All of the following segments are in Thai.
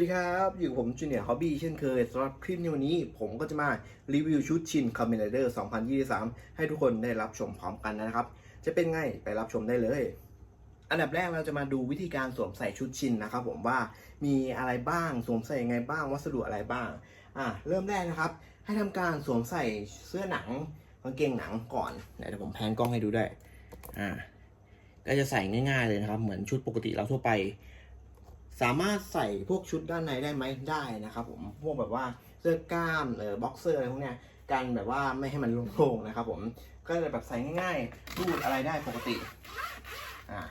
วัสดีครับอยู่กับผมจูเนียร์ฮอบบี้เช่นเคยสำหรับคลิปในวันนี้ ผมก็จะมารีวิวชุดชินคอมเมนเดอร์2023 ให้ทุกคนได้รับชมพร้อมกันนะครับ จะเป็นไงไปรับชมได้เลย อันดับแรกเราจะมาดูวิธีการสวมใส่ชุดชินนะครับผมว่ามีอะไรบ้างสวมใส่ยังไงบ้างวัสดุอะไรบ้างอะเริ่มแรกนะครับ ให้ทำการสวมใส่เสื้อหนังกางเกงหนังก่อนเดี๋ยวผมแพนกล้องให้ดูได้อ่าก็จะใส่ง่าย ๆเลยนะครับ เหมือนชุดปกติเราทั่วไป สามารถใส่พวกชุดด้านในได้ไหมได้นะครับผมพวกแบบว่าเสื้อกล้ามเออบ็อกเซอร์อะไรพวกเนี้ยกันแบบว่าไม่ให้มันโล่งๆนะครับผมก็จะแบบใส่ง่ายๆรูดอะไรได้ปกติอ่า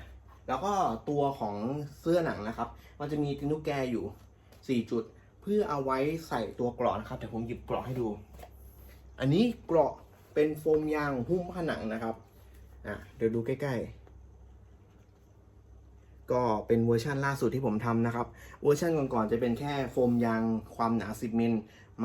แล้วก็ตัวของเสื้อหนังนะครับ มันจะมีตินุกแกอยู่ 4 จุด เพื่อเอาไว้ใส่ตัวกราะนะครับเดี๋ยวผมหยิบกราะให้ดู อันนี้เกราะเป็นโฟมยางหุ้มผนังนะครับอะเดี๋ยวดูใกล้ๆ ก็เป็นเวอร์ชันล่าสุดที่ผมทำนะครับ เวอร์ชันก่อนๆจะเป็นแค่โฟมยางความหนา 10มิล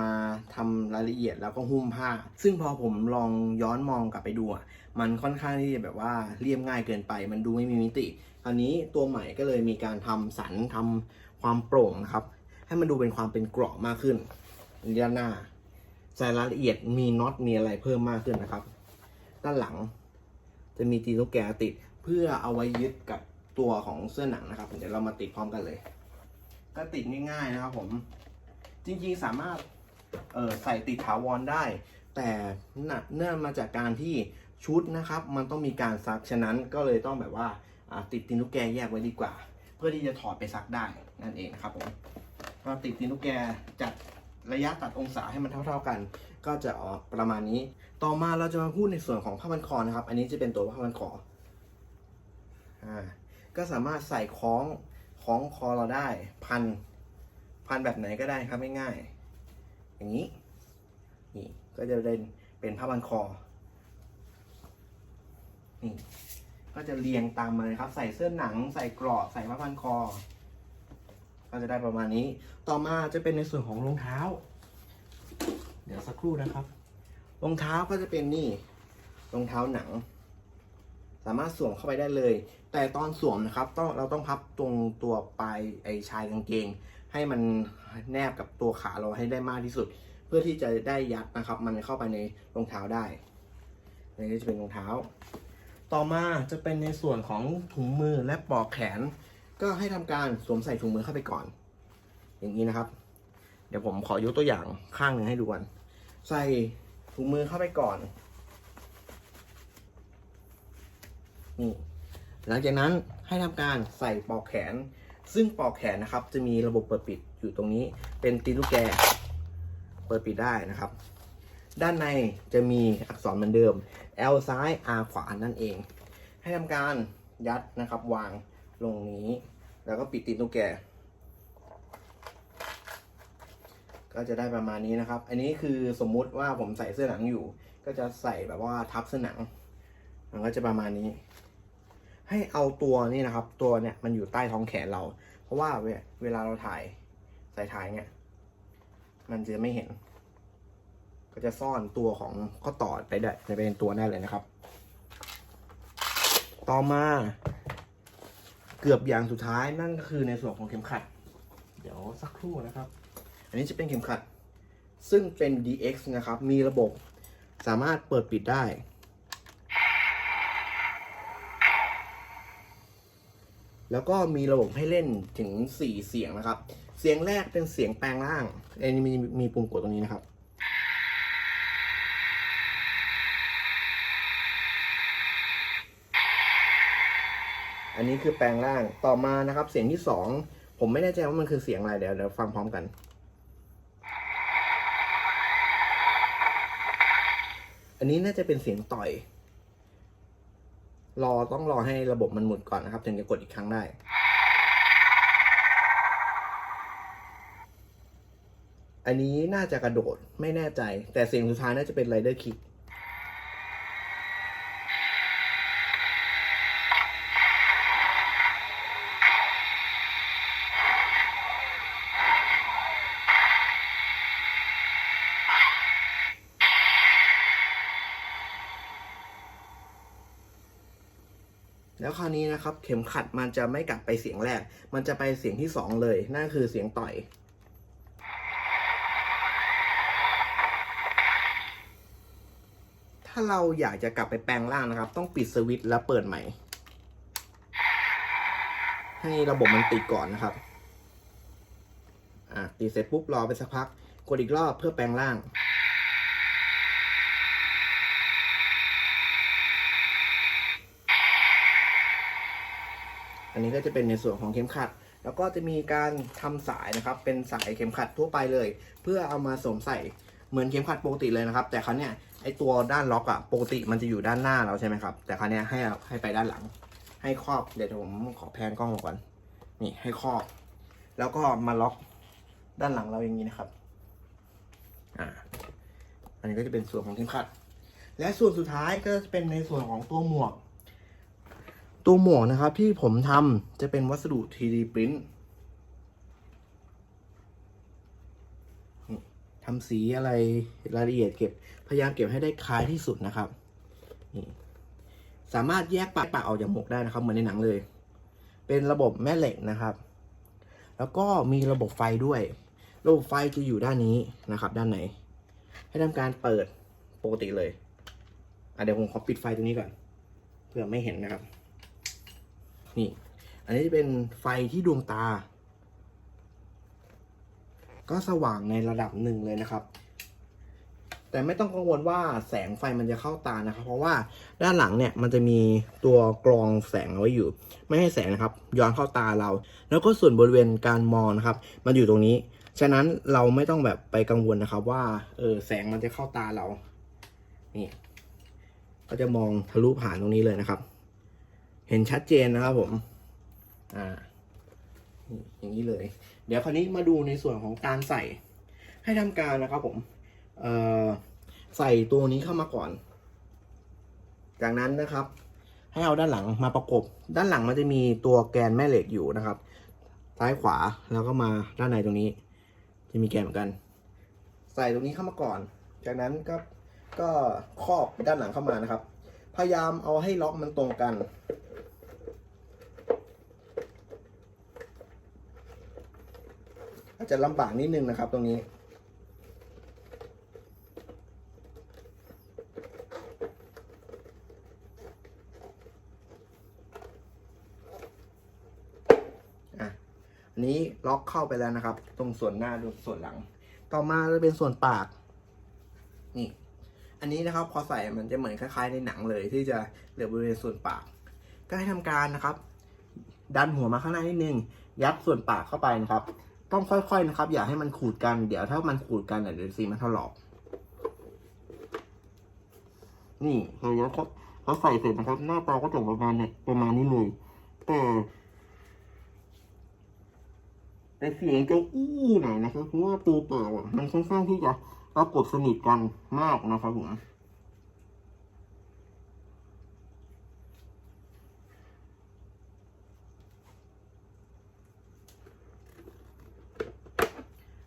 มาทำรายละเอียดแล้วก็หุ้มผ้า ซึ่งพอผมลองย้อนมองกลับไปดูอะมันค่อนข้างที่จะแบบว่าเรียบง่ายเกินไป มันดูไม่มีมิติคราวนี้ตัวใหม่ก็เลยมีการทำสันทำความโปร่งนะครับ ให้มันดูเป็นความเป็นเกราะมากขึ้นด้านหน้าใส่รายละเอียดมีน็อตมีอะไรเพิ่มมากขึ้นนะครับ ด้านหลังจะมีตีนลูกแกติดเพื่อเอาไว้ยึดกับ ตัวของเสื้อหนังนะครับ เดี๋ยวเรามาติดพร้อมกันเลย ก็ติดง่ายๆนะครับผมจริงๆสามารถเออใส่ติดถาวรได้ แต่เนื่องมาจากการที่ชุดนะครับ มันต้องมีการซักฉะนั้นก็เลยต้องแบบว่าติดตีนลูกแกแยกไว้ดีกว่า เพื่อที่จะถอดไปซักได้นั่นเองนะครับผมก็ติดตีนลูกแกจัดระยะตัดองศาให้มันเท่า ๆกัน ก็จะออกประมาณนี้ ต่อมาเราจะมาพูดในส่วนของผ้าพันคอนะครับ อันนี้จะเป็นตัวผ้าพันคออ่า ก็สามารถใส่คล้องคล้องคอเราได้ พัน พันแบบไหนก็ได้ครับง่ายๆอย่างนี้นี่ก็จะเป็นเป็นผ้าพันคอนี่ก็จะเรียงตามมาเลยครับ ใส่เสื้อหนัง ใส่เกราะใส่ผ้าพันคอ ก็จะได้ประมาณนี้ ต่อมาจะเป็นในส่วนของรองเท้า เดี๋ยวสักครู่นะครับรองเท้าก็จะเป็นนี่รองเท้าหนัง สามารถสวมเข้าไปได้เลย แต่ตอนสวมนะครับต้องเราต้องพับตรงตัวปลายไอชายกางเกง ให้มันแนบกับตัวขาเราให้ได้มากที่สุด เพื่อที่จะได้ยัดนะครับ มันเข้าไปในรองเท้าได้อันนี้จะเป็นรองเท้า ต่อมาจะเป็นในส่วนของถุงมือและปลอกแขน ก็ให้ทำการสวมใส่ถุงมือเข้าไปก่อน อย่างนี้นะครับ เดี๋ยวผมขอยกตัวอย่างข้างหนึ่งให้ดูกันใส่ถุงมือเข้าไปก่อน นี่หลังจากนั้นให้ทำการใส่ปลอกแขน ซึ่งปลอกแขนนะครับ จะมีระบบเปิดปิดอยู่ตรงนี้ เป็นตีนลูกแกเปิดปิดได้นะครับ ด้านในจะมีอักษรเหมือนเดิม L ซ้าย R ขวานั่นเอง ให้ทำการยัดนะครับวางลงนี้ แล้วก็ปิดตีนลูกแกก็จะได้ประมาณนี้นะครับ อันนี้คือสมมุติว่าผมใส่เสื้อหนังอยู่ ก็จะใส่แบบว่าทับเสื้อหนัง มันก็จะประมาณนี้ ให้เอาตัวนี่นะครับ ตัวเนี่ยมันอยู่ใต้ท้องแขนเรา เพราะว่าเวเวลาเราถ่ายใส่ถ่ายเนี่ย มันจะไม่เห็น ก็จะซ่อนตัวของข้อต่อไปได้ในเป็นตัวได้เลยนะครับ ต่อมาเกือบอย่างสุดท้ายนั่นก็คือในส่วนของเข็มขัด เดี๋ยวสักครู่นะครับ อันนี้จะเป็นเข็มขัด ซึ่งเป็น DX นะครับ มีระบบสามารถเปิดปิดได้ แล้วก็มีระบบให้เล่นถึง 4 เสียงนะครับ เสียงแรกเป็นเสียงแปลงร่างอันนี้มีมีปุ่มกดตรงนี้นะครับ อันนี้คือแปลงร่างต่อมานะครับ เสียงที่ 2 ผมไม่แน่ใจว่ามันคือเสียงอะไรเดี๋ยวเดี๋ยวฟังพร้อมกัน อันนี้น่าจะเป็นเสียงต่อย รอต้องรอให้ระบบมันหมุนก่อนนะครับ ถึงจะกดอีกครั้งได้ อันนี้น่าจะกระโดดไม่แน่ใจ แต่เสียงสุดท้ายน่าจะเป็นไรเดอร์คิก แล้วคราวนี้นะครับเข็มขัดมันจะไม่กลับไปเสียงแรก มันจะไปเสียงที่สองเลย นั่นคือเสียงต่อย ถ้าเราอยากจะกลับไปแปลงร่างนะครับ ต้องปิดสวิตช์แล้วเปิดใหม่ ให้ระบบมันติดก่อนนะครับ อะติดเสร็จปุ๊บรอไปสักพัก กดอีกรอบเพื่อแปลงร่าง อันนี้ก็จะเป็นในส่วนของเข็มขัด แล้วก็จะมีการทำสายนะครับ เป็นสายเข็มขัดทั่วไปเลย เพื่อเอามาสวมใส่เหมือนเข็มขัดปกติเลยนะครับ แต่ครั้งเนี้ยไอตัวด้านล็อกอะปกติมันจะอยู่ด้านหน้าเราใช่ไหมครับ แต่ครั้งเนี้ยให้ให้ไปด้านหลัง ให้ครอบเดี๋ยวผมขอแพนกล้องก่อนนี่ให้ครอบ แล้วก็มาล็อกด้านหลังเราอย่างนี้นะครับอ่าอันนี้ก็จะเป็นส่วนของเข็มขัด และส่วนสุดท้ายก็จะเป็นในส่วนของตัวหมวก ตัวหมวกนะครับที่ผมทำจะเป็นวัสดุ 3D print ทำสีอะไรรายละเอียดเก็บ พยายามเก็บให้ได้คล้ายที่สุดนะครับ สามารถแยกปากปากออกจากหมวกได้นะครับ เหมือนในหนังเลย เป็นระบบแม่เหล็กนะครับ แล้วก็มีระบบไฟด้วย ระบบไฟจะอยู่ด้านนี้นะครับ ด้านไหน ให้ทำการเปิดปกติเลย อะเดี๋ยวผมขอปิดไฟตรงนี้ก่อน เพื่อไม่เห็นนะครับ นี่ อันนี้จะเป็นไฟที่ดวงตา ก็สว่างในระดับหนึ่งเลยนะครับ แต่ไม่ต้องกังวลว่าแสงไฟมันจะเข้าตานะครับ เพราะว่าด้านหลังเนี่ยมันจะมีตัวกรองแสงเอาไว้อยู่ ไม่ให้แสงนะครับ ย้อนเข้าตาเรา แล้วก็ส่วนบริเวณการมองนะครับ มันอยู่ตรงนี้ ฉะนั้นเราไม่ต้องแบบไปกังวลนะครับ ว่าเออแสงมันจะเข้าตาเรา นี่ก็จะมองทะลุผ่านตรงนี้เลยนะครับ เห็นชัดเจนนะครับผม อ่า อย่างนี้เลย เดี๋ยวคราวนี้มาดูในส่วนของการใส่ ให้ทำการนะครับผม เอ่อ ใส่ตัวนี้เข้ามาก่อน จากนั้นนะครับ ให้เอาด้านหลังมาประกบ ด้านหลังมันจะมีตัวแกนแม่เหล็กอยู่นะครับ ซ้ายขวา แล้วก็มาด้านในตรงนี้ จะมีแกนเหมือนกัน ใส่ตรงนี้เข้ามาก่อน จากนั้นก็ ก็ครอบด้านหลังเข้ามานะครับ พยายามเอาให้ล็อกมันตรงกัน อาจจะลำบากนิดนึงนะครับตรงนี้อะอันนี้ล็อกเข้าไปแล้วนะครับ ตรงส่วนหน้าดูส่วนหลัง ต่อมาจะเป็นส่วนปาก นี่ อันนี้นะครับพอใส่มันจะเหมือนคล้ายๆในหนังเลย ที่จะเหลือบริเวณส่วนปาก ก็ให้ทำการนะครับดันหัวมาข้างหน้านิดนึง ยัดส่วนปากเข้าไปนะครับ ต้องค่อยๆนะครับ อย่าให้มันขูดกัน เดี๋ยวถ้ามันขูดกันเดี๋ยวสีมันถลอก นี่เห็นแล้วครับพอใส่เสร็จนะครับ หน้าตาก็จะประมาณเนี่ยประมาณนี้เลยแต่แต่เสียงจะอู้หน่อยนะครับเพราะว่าตัวเปล่าอะมันค่อนข้างที่จะประกบสนิทกันมากนะครับผม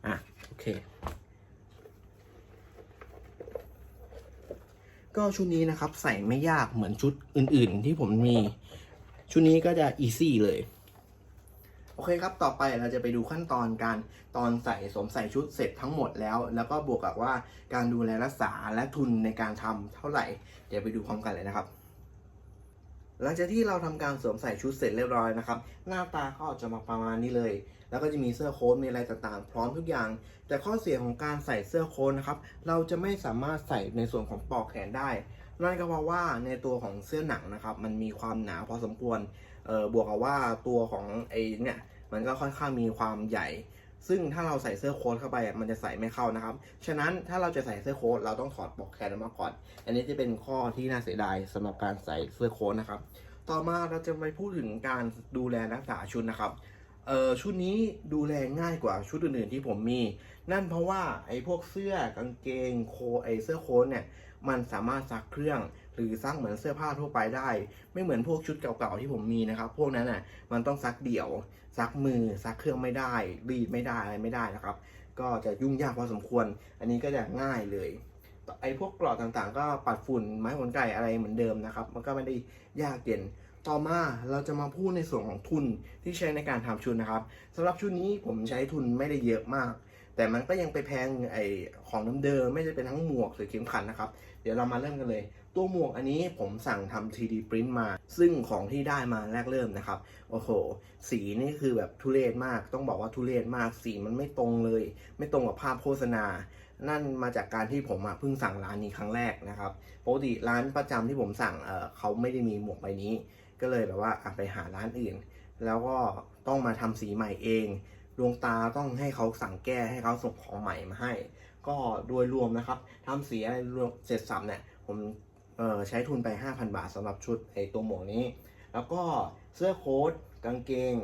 อะ โอเค ก็ชุดนี้นะครับใส่ไม่ยากเหมือนชุดอื่นๆ ที่ผมมี ชุดนี้ก็จะอีซี่เลย โอเคครับ ต่อไปเราจะไปดูขั้นตอนการตอนใส่สวมใส่ชุดเสร็จทั้งหมดแล้ว แล้วก็บวกกับว่าการดูแลรักษาและทุนในการทำเท่าไหร่ เดี๋ยวไปดูพร้อมกันเลยนะครับ หลังจากที่เราทำการสวมใส่ชุดเสร็จเรียบร้อยนะครับ หน้าตาก็จะมาประมาณนี้เลย แล้วก็จะมีเสื้อโค้ทมีอะไรต่างๆ พร้อมทุกอย่าง แต่ข้อเสียของการใส่เสื้อโค้ทนะครับ เราจะไม่สามารถใส่ในส่วนของปอกแขนได้ นั่นก็เพราะว่าในตัวของเสื้อหนังนะครับ มันมีความหนาพอสมควร เออบวกกับว่าตัวของไอ้เนี่ยมันก็ค่อนข้างมีความใหญ่ ซึ่งถ้าเราใส่เสื้อโค้ทเข้าไปมันจะใส่ไม่เข้านะครับ ฉะนั้นถ้าเราจะใส่เสื้อโค้ทเราต้องถอดปลอกแขนออกมาก่อน อันนี้จะเป็นข้อที่น่าเสียดายสำหรับการใส่เสื้อโค้ทนะครับ ต่อมาเราจะไปพูดถึงการดูแลรักษาชุดนะครับเอ่อชุดนี้ดูแลง่ายกว่าชุดอื่นๆที่ผมมี นั่นเพราะว่าไอ้พวกเสื้อกางเกงโคไอ้เสื้อโค้ทเนี่ยมันสามารถซักเครื่อง หรือซักเหมือนเสื้อผ้าทั่วไปได้ ไม่เหมือนพวกชุดเก่าๆที่ผมมีนะครับ พวกนั้นน่ะมันต้องซักเดี่ยว ซักมือ ซักเครื่องไม่ได้ รีดไม่ได้อะไรไม่ได้นะครับ ก็จะยุ่งยากพอสมควร อันนี้ก็จะง่ายเลยไอ้พวกกรอดต่างๆ ก็ปัดฝุ่นไม้ขนไก่อะไรเหมือนเดิมนะครับ มันก็ไม่ได้ยากเย็นต่อมาเราจะมาพูดในส่วนของทุนที่ใช้ในการทำชุดนะครับสำหรับชุดนี้ผมใช้ทุนไม่ได้เยอะมาก แต่มันก็ยังไปแพงไอของเดิมๆไม่จะเป็นทั้งหมวกหรือเข็มขัดนะครับ เดี๋ยวเรามาเริ่มกันเลย ตัวหมวกอันนี้ผมสั่งทำ 3D print มา ซึ่งของที่ได้มาแรกเริ่มนะครับ โอ้โห สีนี่คือแบบทุเรศมาก ต้องบอกว่าทุเรศมาก สีมันไม่ตรงเลย ไม่ตรงกับภาพโฆษณา นั่นมาจากการที่ผมเพิ่งสั่งร้านนี้ครั้งแรกนะครับ ปกติร้านประจำที่ผมสั่งเเขาไม่ได้มีหมวกใบนี้ ก็เลยแบบว่าไปหาร้านอื่น แล้วก็ต้องมาทำสีใหม่เอง ดวงตาต้องให้เขาสั่งแก้ให้เขาส่งของใหม่มาให้ ก็โดยรวมนะครับทำสีอะไรรวมเสร็จสับเนี่ยผม ใช้ทุนไป 5,000 บาทสำหรับชุดไอตัวหมวกนี้ แล้วก็เสื้อโค้ทกางเกง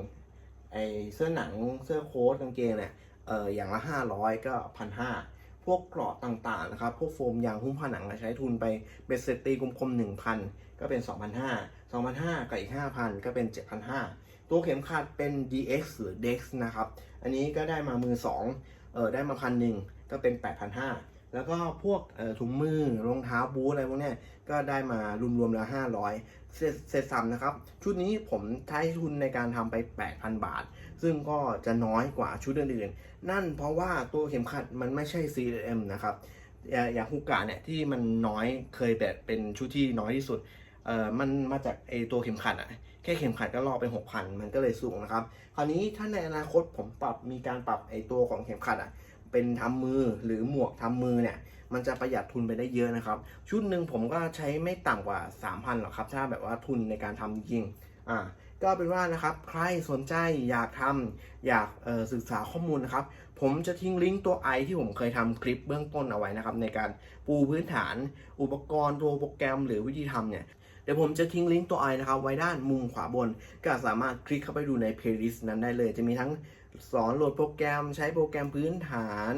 ไอเสื้อหนังเสื้อโค้ทกางเกงเนี่ยเอออย่างละ 500 ก็พันห้าพวกเกราะต่างๆนะครับ พวกโฟมยางหุ้มผนังใช้ทุนไปเบ็ดเสร็จตีกลมๆ1,000 ก็เป็น 2,500 2,500 กับอีก 5,000 ก็เป็น 7,500 ตัวเข็มขัดเป็น DX หรือ DEX นะครับ อันนี้ก็ได้มามือ2เออได้มาพันหนึ่งก็เป็น 8,500 แล้วก็พวกถุงมือรองเท้าบูทอะไรพวกนี้ก็ได้มารวมๆแล้ว 500 เสร็จเสร็จสับนะครับ ชุดนี้ผมใช้ทุนในการทำไป 8,000 บาท ซึ่งก็จะน้อยกว่าชุดอื่นๆ นั่นเพราะว่าตัวเข็มขัดมันไม่ใช่ CM นะครับอย่างฮุกกะเนี่ยที่มันน้อยเคยแบบเป็นชุดที่น้อยที่สุดเอ่อมันมาจากไอตัวเข็มขัดอะแค่เข็มขัดก็ล่อไป6,000มันก็เลยสูงนะครับ คราวนี้ถ้าในอนาคตผมปรับมีการปรับไอตัวของเข็มขัดอะ เป็นทำมือหรือหมวกทำมือเนี่ย มันจะประหยัดทุนไปได้เยอะนะครับ ชุดหนึ่งผมก็ใช้ไม่ต่ำกว่า 3,000หรอกครับ ถ้าแบบว่าทุนในการทำจริงอ่าก็เป็นว่านะครับใครสนใจอยากทำอยากศึกษาข้อมูลนะครับผมจะทิ้งลิงก์ตัวไอที่ผมเคยทำคลิปเบื้องต้นเอาไว้นะครับในการปูพื้นฐาน อุปกรณ์ตัวโปรแกรมหรือวิธีทำเนี่ยเดี๋ยวผมจะทิ้งลิงก์ตัวไอนะครับไว้ด้านมุมขวาบน ก็สามารถคลิกเข้าไปดูในเพลย์ลิสต์นั้นได้เลย จะมีทั้ง สอนโหลดโปรแกรม ใช้โปรแกรมพื้นฐาน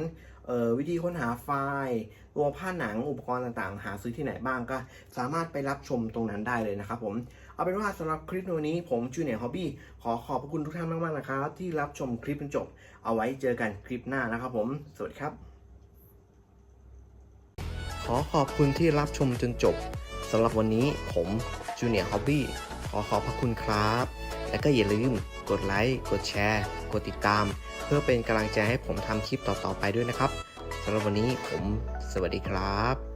วิธีค้นหาไฟล์ตัวผ้าหนังอุปกรณ์ต่างๆ หาซื้อที่ไหนบ้างก็สามารถไปรับชมตรงนั้นได้เลยนะครับผม เอาเป็นว่าสำหรับคลิปวันนี้ผมจูเนียร์ฮอบบี้ขอขอบพระคุณทุกท่านมากๆนะครับ ที่รับชมคลิปจนจบ เอาไว้เจอกันคลิปหน้านะครับผม สวัสดีครับ ขอขอบคุณที่รับชมจนจบสำหรับวันนี้ผมจูเนียร์ฮอบบี้ขอขอบพระคุณครับ และก็อย่าลืมกดไลค์กดแชร์ กดติดตาม เพื่อเป็นกำลังใจให้ผมทำคลิปต่อๆไปด้วยนะครับสำหรับวันนี้ผมสวัสดีครับ